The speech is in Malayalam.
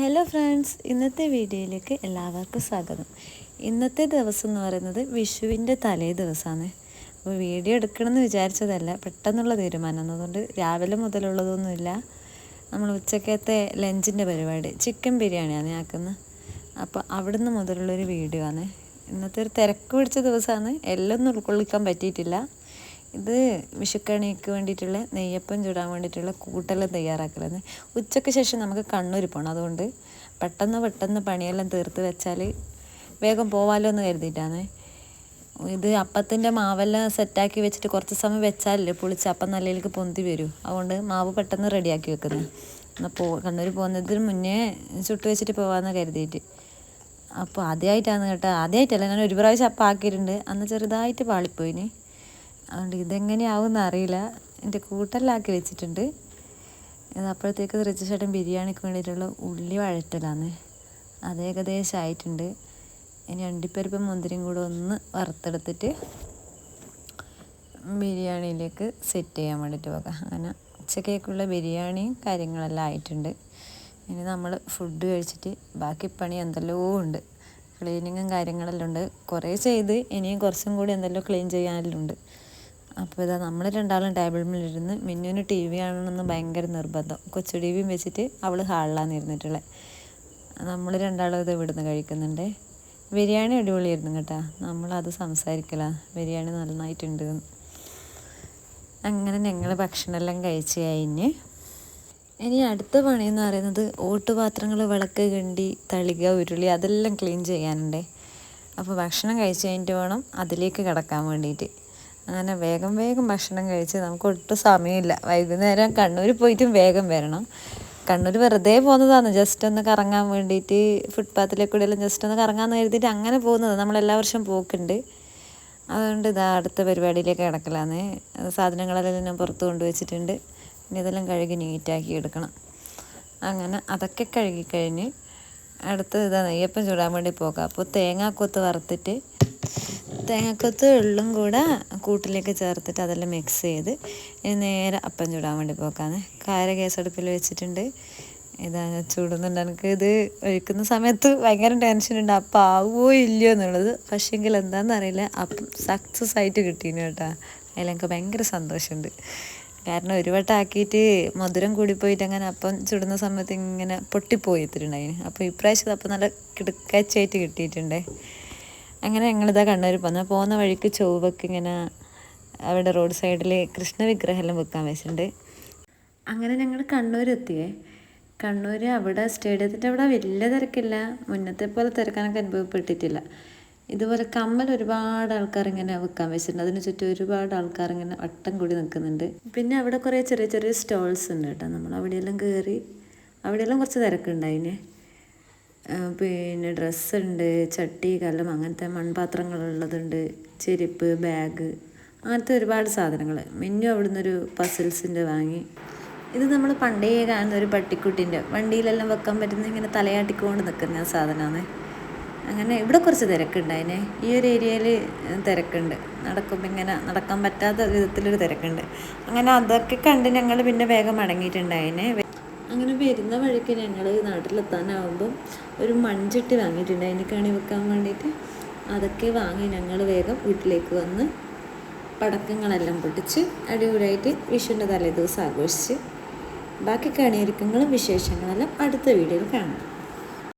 ഹലോ ഫ്രണ്ട്സ് ഇന്നത്തെ വീഡിയോയിലേക്ക് എല്ലാവർക്കും സ്വാഗതം. ഇന്നത്തെ ദിവസം എന്ന് പറയുന്നത് വിഷുവിന്റെ തലേ ദിവസമാണ്. അപ്പോൾ വീഡിയോ എടുക്കണമെന്ന് വിചാരിച്ചതല്ല പെട്ടെന്നുള്ള തീരുമാനം. അതുകൊണ്ട് രാവിലെ മുതലുള്ളതൊന്നുമില്ല. നമ്മൾ ഉച്ചക്കത്തെ ലഞ്ചിന്റെ പരിപാടി ചിക്കൻ ബിരിയാണിയാണ് ഞാക്കുന്നത് അപ്പോൾ അവിടുന്ന് മുതലുള്ളൊരു വീഡിയോ ആണ്. ഇന്നത്തെ ഒരു തിരക്ക് പിടിച്ച ദിവസമാണ്. എല്ലാം ഒന്നും ഉൾക്കൊള്ളിക്കാൻ പറ്റിയിട്ടില്ല. ഇത് വിഷുക്കണിക്ക് വേണ്ടിയിട്ടുള്ള നെയ്യപ്പം ചൂടാൻ വേണ്ടിയിട്ടുള്ള കൂട്ടെല്ലാം തയ്യാറാക്കലാണ്. ഉച്ചയ്ക്ക് ശേഷം നമുക്ക് കണ്ണൂർ പോകണം അതുകൊണ്ട് പെട്ടെന്ന് പെട്ടെന്ന് പണിയെല്ലാം തീർത്ത് വെച്ചാൽ വേഗം പോവാലോ എന്ന് കരുതിയിട്ടാണ്. ഇത് അപ്പത്തിന്റെ മാവെല്ലാം സെറ്റാക്കി വെച്ചിട്ട് കുറച്ച് സമയം വെച്ചാലല്ലേ പുളിച്ച് അപ്പം നല്ലതിലേക്ക് പൊന്തി വരും. അതുകൊണ്ട് മാവ് പെട്ടെന്ന് റെഡിയാക്കി വെക്കുന്നത് എന്നാൽ പോ കണ്ണൂർ പോകുന്നതിന് മുന്നേ ചുട്ട് വെച്ചിട്ട് പോകാമെന്ന് കരുതിയിട്ട്. അപ്പോൾ ആദ്യമായിട്ടാണ് കേട്ടോ. ആദ്യമായിട്ടല്ല ഞാൻ ഒരു പ്രാവശ്യം അപ്പം ആക്കിയിട്ടുണ്ട്. അന്ന് ചെറുതായിട്ട് പാളിപ്പോയിന്. അതുകൊണ്ട് ഇതെങ്ങനെയാവും അറിയില്ല. എന്റെ കൂട്ടലാക്കി വെച്ചിട്ടുണ്ട്. അപ്പോഴത്തേക്ക് റിച്ചേട്ടൻ ബിരിയാണിക്ക് വേണ്ടിയിട്ടുള്ള ഉള്ളി വഴറ്റലാണ് അത് ഏകദേശം ആയിട്ടുണ്ട്. ഇനി അണ്ടിപ്പരിപ്പ് മുന്തിരിയും കൂടെ ഒന്ന് വറുത്തെടുത്തിട്ട് ബിരിയാണിയിലേക്ക് സെറ്റ് ചെയ്യാൻ വേണ്ടിയിട്ട് പോകാം അങ്ങനെ ഉച്ചക്കേക്കുള്ള ബിരിയാണിയും കാര്യങ്ങളെല്ലാം ആയിട്ടുണ്ട്. ഇനി നമ്മൾ ഫുഡ് കഴിച്ചിട്ട് ബാക്കി പണി എന്തെല്ലോ ഉണ്ട്. ക്ലീനിങ്ങും കാര്യങ്ങളെല്ലാം ഉണ്ട്. കുറേ ചെയ്ത് ഇനിയും കുറച്ചും കൂടി എന്തെല്ലോ ക്ലീൻ ചെയ്യാനെല്ലാം ഉണ്ട്. അപ്പോൾ ഇതാ നമ്മൾ രണ്ടാളും ടേബിൾ മേലിരുന്ന് മിന്നുവിന് ടി വി കാണണമെന്ന് ഭയങ്കര നിർബന്ധം. കൊച്ചു ടി വിയും വെച്ചിട്ട് അവൾ ഹാളിലാണ് ഇരുന്നിട്ടുള്ളത് നമ്മൾ രണ്ടാളും ഇത് ഇവിടുന്ന് കഴിക്കുന്നുണ്ട്. ബിരിയാണി അടിപൊളിയായിരുന്നു കേട്ടോ. നമ്മളത് സംസാരിക്കല. ബിരിയാണി നന്നായിട്ടുണ്ട് അങ്ങനെ ഞങ്ങൾ ഭക്ഷണമെല്ലാം കഴിച്ച് കഴിഞ്ഞ് ഇനി അടുത്ത പണി എന്ന് പറയുന്നത് ഓട്ടുപാത്രങ്ങൾ വിളക്ക് കിണ്ടി തളിക ഉരുളി അതെല്ലാം ക്ലീൻ ചെയ്യാനുണ്ട്. അപ്പോൾ ഭക്ഷണം കഴിച്ച് കഴിഞ്ഞിട്ട് വേണം അതിലേക്ക് കിടക്കാൻ വേണ്ടിയിട്ട്. അങ്ങനെ വേഗം വേഗം ഭക്ഷണം കഴിച്ച് നമുക്ക് ഒട്ടും സമയമില്ല. വൈകുന്നേരം കണ്ണൂർ പോയിട്ടും വേഗം വരണം. കണ്ണൂർ വെറുതെ പോകുന്നതാണ്. ജസ്റ്റ് ഒന്ന് കറങ്ങാൻ വേണ്ടിയിട്ട് ഫുട്പാത്തിലെ കൂടെ എല്ലാം ജസ്റ്റ് ഒന്ന് കറങ്ങാമെന്ന് കരുതിയിട്ട് അങ്ങനെ പോകുന്നത്. നമ്മൾ എല്ലാ വർഷവും പോക്കുണ്ട്. അതുകൊണ്ട് ഇതാ അടുത്ത പരിപാടിയിലേക്ക് കിടക്കലാന്ന്. സാധനങ്ങളെല്ലാം ഞാൻ പുറത്ത് കൊണ്ടുവച്ചിട്ടുണ്ട്. ഇനി ഇതെല്ലാം കഴുകി നീറ്റാക്കി എടുക്കണം. അങ്ങനെ അതൊക്കെ കഴുകി കഴിഞ്ഞ് അടുത്തത് ഇതാ നെയ്യപ്പം ചൂടാൻ വേണ്ടി പോകാം. അപ്പോൾ തേങ്ങാക്കൊത്ത് വറുത്തിട്ട് തേങ്ങക്കൊത്ത് എള്ളും കൂടെ കൂട്ടിലേക്ക് ചേർത്തിട്ട് അതെല്ലാം മിക്സ് ചെയ്ത് ഇനി നേരെ അപ്പം ചൂടാൻ വേണ്ടി പോക്കാന്ന്. കാര അടുപ്പിൽ വെച്ചിട്ടുണ്ട്. ഇതാ ചൂടുന്നുണ്ട്. എനിക്ക് ഇത് ഒഴിക്കുന്ന സമയത്ത് ഭയങ്കര ടെൻഷനുണ്ട് അപ്പം ആവുമോ ഇല്ലയോ എന്നുള്ളത്. പക്ഷേങ്കിൽ എന്താണെന്ന് അറിയില്ല. അപ്പം സക്സസ് ആയിട്ട് കിട്ടീന് കേട്ടോ. അതിലെനിക്ക് ഭയങ്കര സന്തോഷമുണ്ട്. കാരണം ഒരു വട്ടം ആക്കിയിട്ട് മധുരം കൂടിപ്പോയിട്ട് അങ്ങനെ അപ്പം ചുടുന്ന സമയത്ത് ഇങ്ങനെ പൊട്ടിപ്പോയി എത്തിട്ടുണ്ടായിന് അപ്പോൾ ഇപ്രാവശ്യം അപ്പം നല്ല കിടക്കാച്ചായിട്ട് കിട്ടിയിട്ടുണ്ടേ. അങ്ങനെ ഞങ്ങളിതാ കണ്ണൂർ പോന്നു. പോകുന്ന വഴിക്ക് ചൊവ്വക്ക് ഇങ്ങനെ അവിടെ റോഡ് സൈഡിൽ കൃഷ്ണ വെക്കാൻ വെച്ചിട്ടുണ്ട്. അങ്ങനെ ഞങ്ങൾ കണ്ണൂർ എത്തിയേ കണ്ണൂർ അവിടെ സ്റ്റേഡിയത്തിന്റെ അവിടെ വലിയ തിരക്കില്ല. മുന്നത്തെ പോലെ തിരക്കാനൊക്കെ അനുഭവപ്പെട്ടിട്ടില്ല. ഇതുപോലെ കമ്മൽ ഒരുപാട് ആൾക്കാർ ഇങ്ങനെ വെക്കാൻ വെച്ചിട്ടുണ്ട്. അതിന് ചുറ്റും ഒരുപാട് ആൾക്കാർ ഇങ്ങനെ വട്ടം കൂടി നിൽക്കുന്നുണ്ട്. പിന്നെ അവിടെ കുറേ ചെറിയ ചെറിയ സ്റ്റോൾസ് ഉണ്ട് കേട്ടോ. നമ്മൾ അവിടെയെല്ലാം കയറി അവിടെയെല്ലാം കുറച്ച് തിരക്കുണ്ടായിനെ. പിന്നെ ഡ്രസ്സുണ്ട് ചട്ടി കലം അങ്ങനത്തെ മൺപാത്രങ്ങളുള്ളതുണ്ട് ചെരുപ്പ് ബാഗ് അങ്ങനത്തെ ഒരുപാട് സാധനങ്ങൾ. മിന്നു അവിടുന്ന് ഒരു പസിൽസിന്റെ വാങ്ങി. ഇത് നമ്മൾ പണ്ടേ കാണുന്ന ഒരു പട്ടിക്കുട്ടിന്റെ വണ്ടിയിലെല്ലാം വെക്കാൻ പറ്റുന്ന ഇങ്ങനെ തലയാട്ടിക്കൊണ്ട് നിൽക്കുന്ന സാധനമാണ്. അങ്ങനെ ഇവിടെ കുറച്ച് തിരക്കുണ്ട് അതിനെ ഈ ഒരു ഏരിയയിൽ തിരക്കുണ്ട്. നടക്കുമ്പോൾ ഇങ്ങനെ നടക്കാൻ പറ്റാത്ത വിധത്തിലൊരു തിരക്കുണ്ട്. അങ്ങനെ അതൊക്കെ കണ്ട് ഞങ്ങൾ പിന്നെ വേഗം മടങ്ങിയിട്ടുണ്ട് അതിനെ അങ്ങനെ വരുന്ന വഴിക്ക് ഞങ്ങൾ നാട്ടിലെത്താനാവുമ്പം ഒരു മൺചട്ടി വാങ്ങിയിട്ടുണ്ട്. അതിന് കണി വെക്കാൻ വേണ്ടിയിട്ട് അതൊക്കെ വാങ്ങി ഞങ്ങൾ വേഗം വീട്ടിലേക്ക് വന്ന് പടക്കങ്ങളെല്ലാം പൊട്ടിച്ച് അടിപൊളിയായിട്ട് വിഷുവിന്റെ തലേദിവസം ആഘോഷിച്ച് ബാക്കി കണിയൊരുക്കങ്ങളും വിശേഷങ്ങളെല്ലാം അടുത്ത വീഡിയോയിൽ കാണാം.